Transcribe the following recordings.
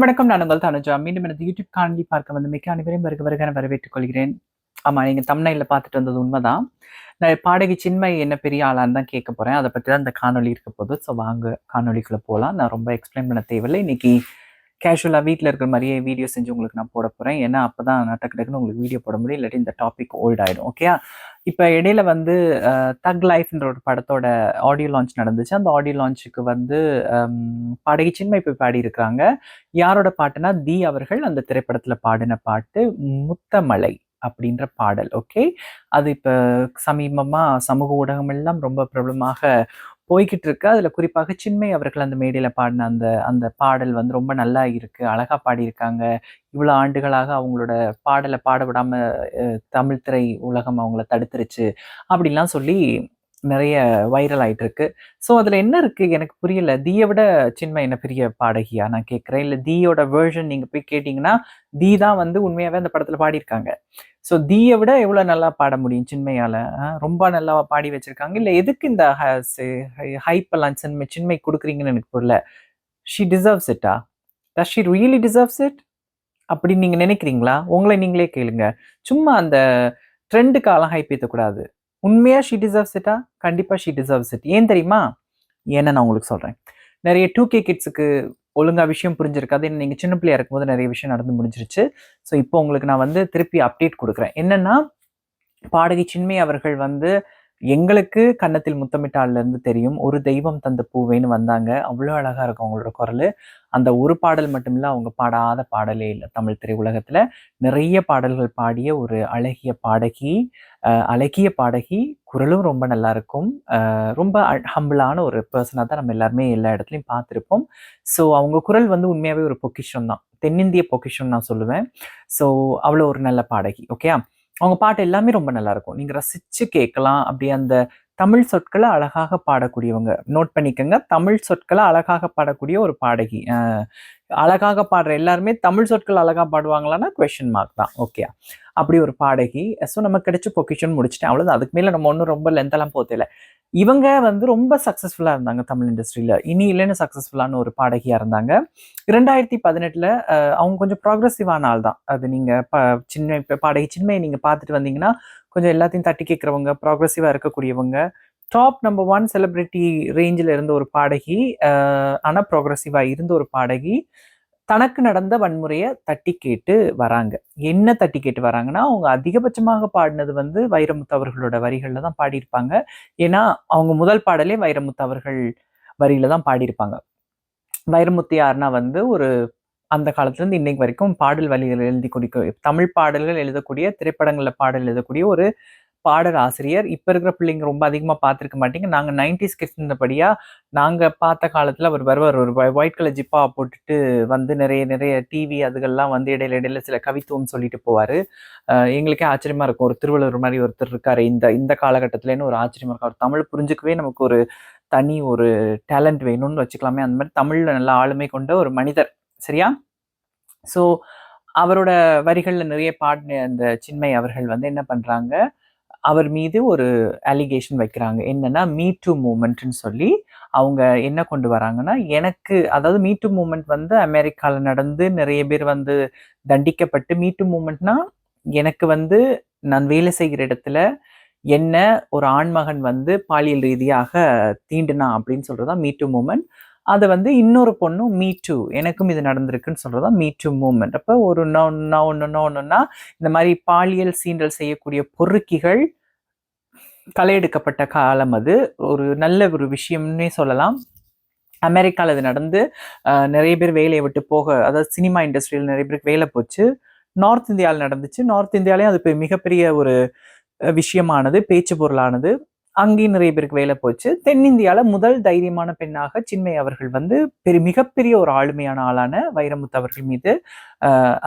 வணக்கம். நான் உங்கள் தனுஜா. மீண்டும் எனது யூடியூப் காணொலி பார்க்க வந்து மிக்க அனைவரையும் வருக வருக வரவேற்றுக் கொள்கிறேன். ஆமா நீங்க தமிழ்ல பார்த்துட்டு வந்தது உண்மைதான். நான் பாடகி சின்மை என்ன பெரிய ஆளான்னு தான் கேட்க போறேன். அதை பத்தி தான் இந்த காணொலி இருக்க போது ஸோ வாங்க காணொலிக்குள்ள போகலாம் நான் ரொம்ப எக்ஸ்பிளைன் பண்ண தேவையில்லை. இன்னைக்கு கேஷுவலாக வீட்டில் இருக்கிற மாதிரியே வீடியோ செஞ்சு உங்களுக்கு நான் போட போகிறேன் ஏன்னா அப்போ தான் நான் டக்கு டக்குன்னு உங்களுக்கு வீடியோ போட முடியும். இல்லாட்டி இந்த டாபிக் ஓல்ட் ஆகிடும் ஓகேயா இப்போ இடையில வந்து தக் லைஃப்ன்ற ஒரு படத்தோட ஆடியோ லான்ச் நடந்துச்சு. அந்த ஆடியோ லான்ச்சுக்கு வந்து பாடகி சின்மை போய் பாடியிருக்கிறாங்க. யாரோட பாட்டுனா தி அவர்கள் அந்த திரைப்படத்தில் பாடின பாட்டு முத்தமலை அப்படின்ற பாடல். ஓகே அது இப்போ சமீபமாக சமூக ஊடகம் எல்லாம் ரொம்ப பிரபலமாக போய்கிட்டு இருக்கு அதில் குறிப்பாக சின்மை அவர்கள் அந்த மேடையில் பாடின அந்த அந்த பாடல் வந்து ரொம்ப நல்லா இருக்குது அழகாக பாடியிருக்காங்க. இவ்வளோ ஆண்டுகளாக அவங்களோட பாடலை பாட விடாமல் தமிழ் திரை உலகம் அவங்கள தடுத்துருச்சு அப்படிலாம் சொல்லி நிறைய வைரல் ஆயிட்டு இருக்கு ஸோ அதில் என்ன இருக்கு? எனக்கு புரியல. தீயை விட சின்மை என்ன பெரிய பாடகியா? நான் கேட்குறேன். இல்லை தீயோட வேர்ஷன் நீங்கள் போய் கேட்டிங்கன்னா தீ தான் வந்து உண்மையாகவே அந்த படத்தில் பாடியிருக்காங்க. ஸோ தீயை விட எவ்வளோ நல்லா பாட முடியும் சின்மையால்? ரொம்ப நல்லா பாடி வச்சிருக்காங்க. இல்லை எதுக்கு இந்த ஹைப்பெல்லாம் சின்மை சின்மை கொடுக்குறீங்கன்னு எனக்கு புரியல. ஷீ டிசர்வ்ஸ் இட்டா does she really deserves it அப்படின்னு நீங்கள் நினைக்கிறீங்களா? உங்களை நீங்களே கேளுங்க. சும்மா அந்த ட்ரெண்டுக்காலாம் ஹைப் ஏற்றக்கூடாது உண்மையாக ஷீ டிசர்வ்ஸ் இட்டா கண்டிப்பாக ஷீ டிசர்வ்ஸ் இட் ஏன் தெரியுமா? ஏன்னா நான் உங்களுக்கு சொல்கிறேன் நிறைய டூ கே கிட்ஸுக்கு ஒழுங்காக விஷயம் புரிஞ்சிருக்காது. ஏன்னா நீங்கள் சின்ன பிள்ளையா இருக்கும்போது நிறைய விஷயம் நடந்து முடிஞ்சிருச்சு. ஸோ இப்போ உங்களுக்கு நான் வந்து திருப்பி அப்டேட் கொடுக்குறேன். என்னன்னா பாடகி சின்மை அவர்கள் வந்து எங்களுக்கு கன்னத்தில் முத்தமிட்டாலிருந்து தெரியும். ஒரு தெய்வம் தந்த பூவேன்னு வந்தாங்க. அவ்வளோ அழகாக இருக்கும் அவங்களோட குரல். அந்த ஒரு பாடல் மட்டும் இல்லை அவங்க பாடாத பாடலே இல்லை. தமிழ் திரையுலகத்தில் நிறைய பாடல்கள் பாடிய ஒரு அழகிய பாடகி. அழகிய பாடகி குரலும் ரொம்ப நல்லா இருக்கும் ரொம்ப ஹம்பிளான ஒரு பர்சனாக தான் நம்ம எல்லாருமே எல்லா இடத்துலையும் பார்த்துருப்போம். ஸோ அவங்க குரல் வந்து உண்மையாகவே ஒரு பொக்கிஷம் தான். தென்னிந்திய பொக்கிஷம் நான் சொல்லுவேன். ஸோ அவ்வளோ ஒரு நல்ல பாடகி ஓகே அவங்க பாட்டு எல்லாமே ரொம்ப நல்லா இருக்கும் நீங்கள் ரசிச்சு கேட்கலாம். அப்படியே அந்த தமிழ் சொற்களை அழகாக பாடக்கூடியவங்க. நோட் பண்ணிக்கோங்க. தமிழ் சொற்களை அழகாக பாடக்கூடிய ஒரு பாடகி. அழகாக பாடுற எல்லாருமே தமிழ் சொற்கள் அழகாக பாடுவாங்களான்னா கொஷின் மார்க் தான் ஓகே அப்படி ஒரு பாடகி. ஸோ நமக்கு கிடைச்ச பொக்கிஷன் முடிச்சிட்டேன். அவ்வளோதான் அதுக்கு மேலே நம்ம ஒன்றும் ரொம்ப லென்த்தெல்லாம் போத்தல இவங்க வந்து ரொம்ப சக்ஸஸ்ஃபுல்லாக இருந்தாங்க தமிழ் இண்டஸ்ட்ரியில் இனி இல்லைன்னு சக்ஸஸ்ஃபுல்லான ஒரு பாடகியாக இருந்தாங்க. ரெண்டாயிரத்தி பதினெட்டில் அவங்க கொஞ்சம் ப்ராக்ரஸிவான ஆள் தான். அது நீங்கள் ப சின்ன இப்போ பாடகி சின்மையை நீங்கள் பார்த்துட்டு வந்தீங்கன்னா கொஞ்சம் எல்லாத்தையும் தட்டி கேட்குறவங்க ப்ராக்ரெசிவாக இருக்கக்கூடியவங்க டாப் நம்பர் ஒன் செலிப்ரிட்டி ரேஞ்சில் இருந்த ஒரு பாடகி ஆனால் ப்ரோக்ரஸிவாக இருந்த ஒரு பாடகி தனக்கு நடந்த வன்முறையை தட்டி கேட்டு வராங்க. என்ன தட்டி கேட்டு வராங்கன்னா அவங்க அதிகபட்சமாக பாடினது வந்து வைரமுத்து அவர்களோட வரிகளில் தான் பாடியிருப்பாங்க. ஏன்னா அவங்க முதல் பாடலே வைரமுத்து அவர்கள் வரியில தான் பாடியிருப்பாங்க. வைரமுத்து யாருன்னா வந்து ஒரு அந்த காலத்துல இருந்து இன்னைக்கு வரைக்கும் பாடல் வழிகள் எழுதி குடிக்க தமிழ் பாடல்கள் எழுதக்கூடிய திரைப்படங்களில் பாடல் எழுதக்கூடிய ஒரு பாடல் ஆசிரியர். இப்போ இருக்கிற பிள்ளைங்க ரொம்ப அதிகமாக பார்த்துருக்க மாட்டீங்க. நாங்கள் நைன்டிஸ் கிட்ஸ் இருந்தபடியாக நாங்கள் பார்த்த காலத்தில் அவர் வருவார். ஒரு ஒயிட் கலர் ஜிப்பா போட்டுட்டு வந்து நிறைய நிறைய டிவி அதுகள்லாம் வந்து இடையில இடையில சில கவித்துவம் சொல்லிட்டு போவார். எங்களுக்கே ஆச்சரியமாக இருக்கும். ஒரு திருவள்ளுவர் மாதிரி ஒருத்தர் இருக்கார். இந்த இந்த காலகட்டத்திலேன்னு ஒரு ஆச்சரியமாக இருக்கும். அவர் தமிழ் புரிஞ்சுக்கவே நமக்கு ஒரு தனி ஒரு டேலண்ட் வேணும்னு வச்சுக்கலாமே. அந்த மாதிரி தமிழில் நல்ல ஆளுமை கொண்ட ஒரு மனிதர். சரியா? ஸோ அவரோட வரிகளில் நிறைய பாடின அந்த சின்மை அவர்கள் வந்து என்ன பண்ணுறாங்க அவர் மீது ஒரு அலிகேஷன் வைக்கிறாங்க. என்னன்னா மீ டூ மூமெண்ட்னு சொல்லி அவங்க என்ன கொண்டு வராங்கன்னா எனக்கு அதாவது மீ டூ மூமெண்ட் வந்து அமெரிக்காவில் நடந்து நிறைய பேர் வந்து தண்டிக்கப்பட்டு மீ டூ மூமெண்ட்னா எனக்கு வந்து நான் வேலை செய்கிற இடத்துல என்ன ஒரு ஆண்மகன் வந்து பாலியல் ரீதியாக தீண்டுனா அப்படின்னு சொல்றதா மீ டூ மூமெண்ட் அதை வந்து இன்னொரு பொண்ணும் மீ டூ எனக்கும் இது நடந்திருக்குன்னு சொல்றதா மீ டூ மூமெண்ட் அப்போ ஒரு ஒன்று ஒன்றுன்னா இந்த மாதிரி பாலியல் சீண்டல் செய்யக்கூடிய பொறுக்கிகள் கலையெடுக்கப்பட்ட காலம் அது. ஒரு நல்ல ஒரு விஷயம்னே சொல்லலாம். அமெரிக்காவில் இது நடந்து நிறைய பேர் வேலையை விட்டு போக அதாவது சினிமா இண்டஸ்ட்ரியில் நிறைய பேருக்கு வேலை போச்சு. நார்த் இந்தியாவில் நடந்துச்சு. நார்த் இந்தியாலையும் அது மிகப்பெரிய ஒரு விஷயமானது பேச்சு பொருளானது. அங்கேயும் நிறைய பேருக்கு வேலை போச்சு. தென்னிந்தியாவில் முதல் தைரியமான பெண்ணாக சின்மை அவர்கள் வந்து பெரிய மிகப்பெரிய ஒரு ஆளுமையான ஆளான வைரமுத்து அவர்கள் மீது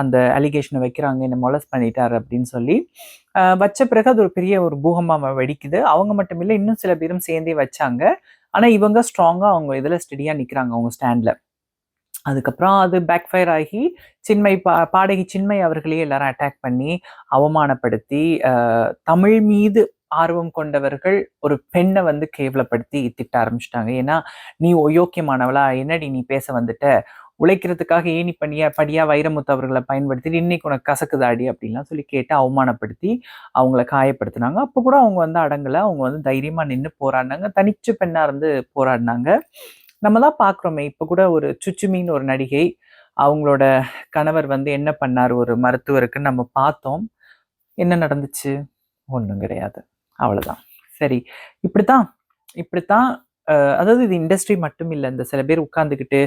அந்த அலிகேஷனை வைக்கிறாங்க என்ன மொலஸ் பண்ணிட்டார் அப்படின்னு சொல்லி. வச்ச பிறகு அது ஒரு பெரிய ஒரு பூகம்பமா வெடிக்குது. அவங்க மட்டும் இல்லை இன்னும் சில பேரும் சேர்ந்தே வச்சாங்க. ஆனா இவங்க ஸ்ட்ராங்கா அவங்க இதுல ஸ்டெடியா நிக்கிறாங்க அவங்க ஸ்டாண்ட்ல அதுக்கப்புறம் அது பேக் ஃபயர் ஆகி சின்மை பா பாடகி சின்மை அவர்களையே எல்லாரும் அட்டாக் பண்ணி அவமானப்படுத்தி தமிழ் மீது ஆர்வம் கொண்டவர்கள் ஒரு பெண்ணை வந்து கேவலப்படுத்தி திட்ட ஆரம்பிச்சிட்டாங்க. ஏன்னா நீ ஒயோக்கியமானவளா என்னடி நீ பேச வந்துட்ட? உழைக்கிறதுக்காக ஏணி பண்ணியா படியா வைரமுத்து அவர்களை பயன்படுத்தி இன்னைக்கு உனக்கு கசக்குதாடி அப்படின்லாம் சொல்லி கேட்டு அவமானப்படுத்தி அவங்கள காயப்படுத்தினாங்க. அப்போ கூட அவங்க வந்து அடங்கலை. அவங்க வந்து தைரியமா நின்று போராடினாங்க. தனிச்சு பெண்ணா இருந்து போராடினாங்க. நம்ம தான் பார்க்குறோமே இப்போ கூட ஒரு சுச்சுமின்னு ஒரு நடிகை அவங்களோட கணவர் வந்து என்ன பண்ணார்? ஒரு மருத்துவருக்குன்னு நம்ம பார்த்தோம். என்ன நடந்துச்சு? ஒன்றும் கிடையாது. அவ்வளோதான் சரி இப்படித்தான் இப்படித்தான் அதாவது இது இண்டஸ்ட்ரி மட்டும் இல்லை இந்த சில பேர் உட்காந்துக்கிட்டு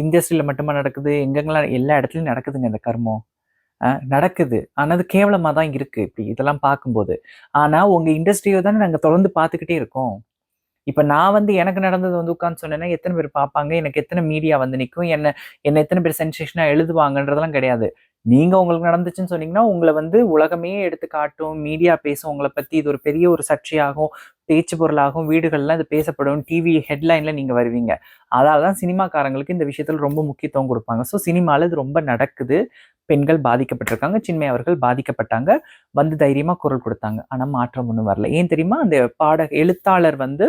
இண்டஸ்ட்ரியில் மட்டுமா நடக்குது எங்கெங்கெல்லாம் எல்லா இடத்துலையும் நடக்குதுங்க இந்த கர்மம். நடக்குது. ஆனால் அது கேவலமாக தான் இருக்குது இப்படி இதெல்லாம் பார்க்கும்போது. ஆனால் உங்கள் இண்டஸ்ட்ரியை தானே நாங்கள் தொடர்ந்து பார்த்துக்கிட்டே இருக்கோம். இப்போ நான் வந்து எனக்கு நடந்தது வந்து உட்காந்து சொன்னேன்னா எத்தனை பேர் பார்ப்பாங்க? எனக்கு எத்தனை மீடியா வந்து நிற்கும் என்ன என்ன எத்தனை பேர் சென்சேஷனாக எழுதுவாங்கன்றதெல்லாம் கிடையாது. நீங்க உங்களுக்கு நடந்துச்சுன்னு சொன்னீங்கன்னா உங்களை வந்து உலகமே எடுத்து காட்டும் மீடியா பேசும் உங்களை பத்தி இது ஒரு பெரிய ஒரு சர்ச்சையாகும் பேச்சு பொருளாகும் வீடுகள்லாம் இது பேசப்படும் டிவி ஹெட்லைன்ல நீங்க வருவீங்க. அதனால தான் சினிமாக்காரங்களுக்கு இந்த விஷயத்துல ரொம்ப முக்கியத்துவம் கொடுப்பாங்க. ஸோ சினிமால இது ரொம்ப நடக்குது. பெண்கள் பாதிக்கப்பட்டிருக்காங்க சின்மை அவர்கள் பாதிக்கப்பட்டாங்க வந்து தைரியமா குரல் கொடுத்தாங்க. ஆனா மாற்றம் ஒன்றும் வரல. ஏன் தெரியுமா? அந்த பாட எழுத்தாளர் வந்து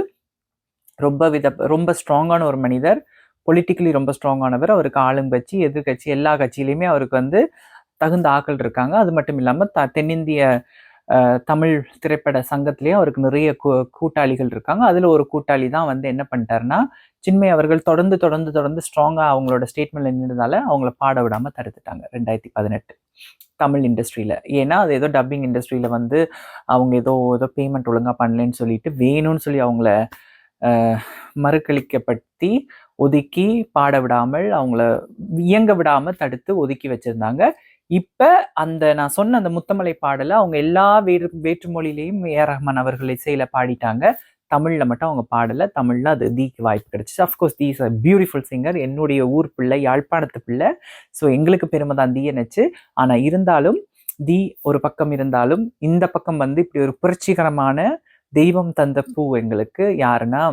ரொம்ப வித ரொம்ப ஸ்ட்ராங்கான ஒரு மனிதர். பொலிட்டிக்கலி ரொம்ப ஸ்ட்ராங்கானவர் அவருக்கு ஆளுங்கட்சி எதிர்கட்சி எல்லா கட்சியிலையுமே அவருக்கு வந்து தகுந்த ஆக்கள் இருக்காங்க. அது மட்டும் இல்லாமல் த தென்னிந்திய தமிழ் திரைப்பட சங்கத்திலேயே அவருக்கு நிறைய கூ- கூட்டாளிகள் இருக்காங்க. அதில் ஒரு கூட்டாளி தான் வந்து என்ன பண்ணிட்டாருன்னா சின்மை அவர்கள் தொடர்ந்து தொடர்ந்து தொடர்ந்து ஸ்ட்ராங்காக அவங்களோட ஸ்டேட்மெண்ட்ல நின்றதால அவங்கள பாட விடாமல் தடுத்துட்டாங்க ரெண்டாயிரத்தி பதினெட்டு. தமிழ் இண்டஸ்ட்ரியில் ஏன்னா அது ஏதோ டப்பிங் இண்டஸ்ட்ரியில் வந்து அவங்க ஏதோ ஏதோ பேமெண்ட் ஒழுங்காக பண்ணலன்னு சொல்லிட்டு வேணும்னு சொல்லி அவங்கள மறுக்கழிக்கப்படுத்தி மறுக்களிக்கப்படுத்தி ஒதுக்கி பாட விடாமல் அவங்கள இயங்க விடாமல் தடுத்து ஒதுக்கி வச்சிருந்தாங்க. இப்ப அந்த நான் சொன்ன அந்த முத்தமலை பாடல அவங்க எல்லா வேறு வேற்றுமொழியிலையும் ஏ ரஹ்மான் அவர்கள் இசையில பாடிட்டாங்க. தமிழ்ல மட்டும் அவங்க பாடல. தமிழ்ல அது தீக்கு வாய்ப்பு கிடைச்சிச்சு. Of course Dhee's a beautiful singer என்னுடைய ஊர் பிள்ளை யாழ்ப்பாணத்து பிள்ளை. ஸோ எங்களுக்கு பெருமை தான். தீ என்னச்சு ஆனா இருந்தாலும் தீ ஒரு பக்கம் இருந்தாலும் இந்த பக்கம் வந்து இப்படி ஒரு புரட்சிகரமான தெய்வம் தந்த பூ எங்களுக்கு யாருன்னா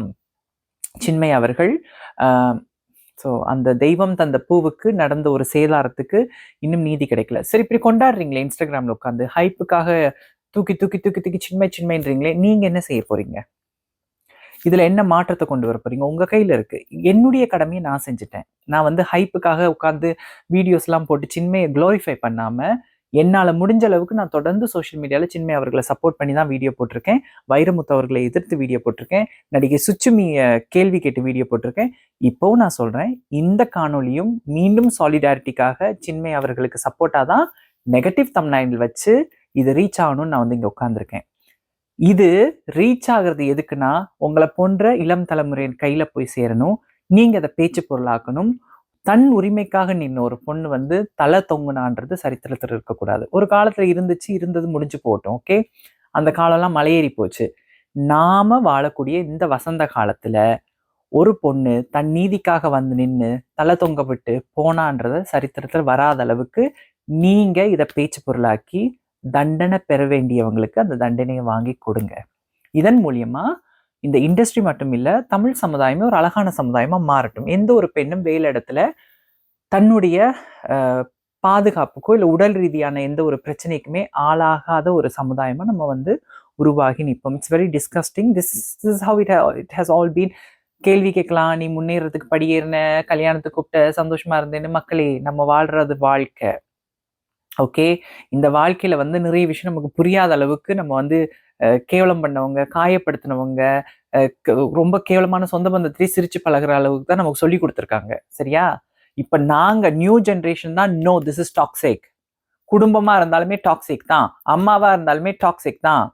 சின்மை அவர்கள் ஸோ அந்த தெய்வம் தந்த பூவுக்கு நடந்த ஒரு சேதாரத்துக்கு இன்னும் நீதி கிடைக்கல. சரி இப்படி கொண்டாடுறீங்களே இன்ஸ்டாகிராமில் உட்காந்து ஹைப்புக்காக தூக்கி தூக்கி தூக்கி தூக்கி சின்மை சின்மைன்றீங்களே நீங்கள் என்ன செய்ய போறீங்க? இதில் என்ன மாற்றத்தை கொண்டு வர போறீங்க? உங்கள் கையில் இருக்கு. என்னுடைய கடமையை நான் செஞ்சுட்டேன். நான் வந்து ஹைப்புக்காக உட்காந்து வீடியோஸ்லாம் போட்டு சின்மையை க்ளோரிஃபை பண்ணாமல் என்னால் முடிஞ்ச அளவுக்கு நான் தொடர்ந்து சோஷியல் மீடியாவில் சின்மை அவர்களை சப்போர்ட் பண்ணி தான் வீடியோ போட்டிருக்கேன். வைரமுத்து அவர்களை எதிர்த்து வீடியோ போட்டிருக்கேன். நடிகை சுச்சுமிய கேள்வி கேட்டு வீடியோ போட்டிருக்கேன். இப்போவும் நான் சொல்கிறேன் இந்த காணொலியும் மீண்டும் சாலிடாரிட்டிக்காக சின்மை அவர்களுக்கு சப்போர்ட்டாக தான் நெகட்டிவ் தம்னைல் வச்சு இது ரீச் ஆகணும்னு நான் வந்து இங்கே உட்காந்துருக்கேன் இது ரீச் ஆகிறது எதுக்குன்னா உங்களை போன்ற இளம் தலைமுறையின் கையில போய் சேரணும். நீங்க அதை பேச்சு பொருளாக்கணும். தன் உரிமைக்காக நின்ன ஒரு பொண்ணு வந்து தலை தொங்குனான்றது சரித்திரத்தில் இருக்கக்கூடாது. ஒரு காலத்தில் இருந்துச்சு இருந்தது முடிஞ்சு போட்டோம் ஓகே அந்த காலம்லாம் மலையேறி போச்சு. நாம வாழக்கூடிய இந்த வசந்த காலத்துல ஒரு பொண்ணு தன் நீதிக்காக வந்து நின்று தலை தொங்க விட்டு போனான்றத சரித்திரத்தில் வராத அளவுக்கு நீங்க இதை பேச்சு பொருளாக்கி தண்டனை பெற வேண்டியவங்களுக்கு அந்த தண்டனையை வாங்கி கொடுங்க. இதன் மூலியமா இந்த இண்டஸ்ட்ரி மட்டும் இல்லை தமிழ் சமுதாயமே ஒரு அழகான சமுதாயமாக மாறட்டும். எந்த ஒரு பெண்ணும் வேலை இடத்துல தன்னுடைய பாதுகாப்புக்கோ இல்லை உடல் ரீதியான எந்த ஒரு பிரச்சனைக்குமே ஆளாகாத ஒரு சமுதாயமாக நம்ம வந்து உருவாகி நிற்போம். It's very disgusting this is how it it has all been கேள்வி கேட்கலாம் நீ முன்னேறதுக்கு படியேறின கல்யாணத்துக்கு கூப்பிட்ட சந்தோஷமா இருந்தேன்னு மக்களே நம்ம வாழ்றது வாழ்க்கை. ஓகே இந்த வாழ்க்கையில வந்து நிறைய விஷயம் நமக்கு புரியாத அளவுக்கு நம்ம வந்து கேவலம் பண்ணவங்க காயப்படுத்தினவங்க ரொம்ப கேவலமான சொந்த பந்தத்திலே சிரிச்சு பழகுற அளவுக்கு தான் நமக்கு சொல்லி கொடுத்துருக்காங்க. சரியா? இப்ப நாங்க நியூ ஜென்ரேஷன் தான் நோ திஸ் இஸ் டாக்ஸிக் குடும்பமா இருந்தாலுமே டாக்ஸிக் தான். அம்மாவா இருந்தாலுமே டாக்ஸிக் தான்.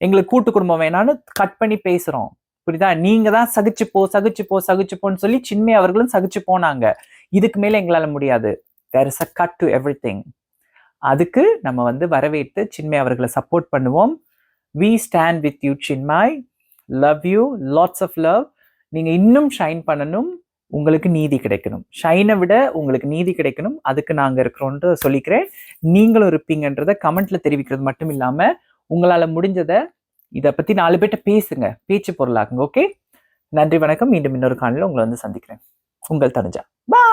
எங்களுக்கு கூட்டு குடும்பம் வேணான்னு கட் பண்ணி பேசுறோம். புரியுதா? நீங்க தான் சகிச்சு போ சகிச்சு போ சகிச்சு போன்னு சொல்லி சின்மை அவர்களும் சகிச்சு போனாங்க. இதுக்கு மேல எங்களால முடியாது. There is a cut to everything அதுக்கு நம்ம வந்து வரவேற்று சின்மை அவர்களை சப்போர்ட் பண்ணுவோம். We stand with you Chinmayi love you lots of love நீங்கள் இன்னும் ஷைன் பண்ணணும். உங்களுக்கு நீதி கிடைக்கணும். ஷைனை விட உங்களுக்கு நீதி கிடைக்கணும். அதுக்கு நாங்கள் இருக்கிறோன்ற சொல்லிக்கிறேன். நீங்களும் இருப்பீங்கன்றத கமெண்ட்ல தெரிவிக்கிறது மட்டும் இல்லாமல் உங்களால் முடிஞ்சதை இதை பற்றி நாலு பேர்கிட்ட பேசுங்க. பேச்சு பொருளாகுங்க ஓகே நன்றி வணக்கம். மீண்டும் இன்னொரு காலையில் உங்களை வந்து சந்திக்கிறேன். உங்கள் தனுஜா. பா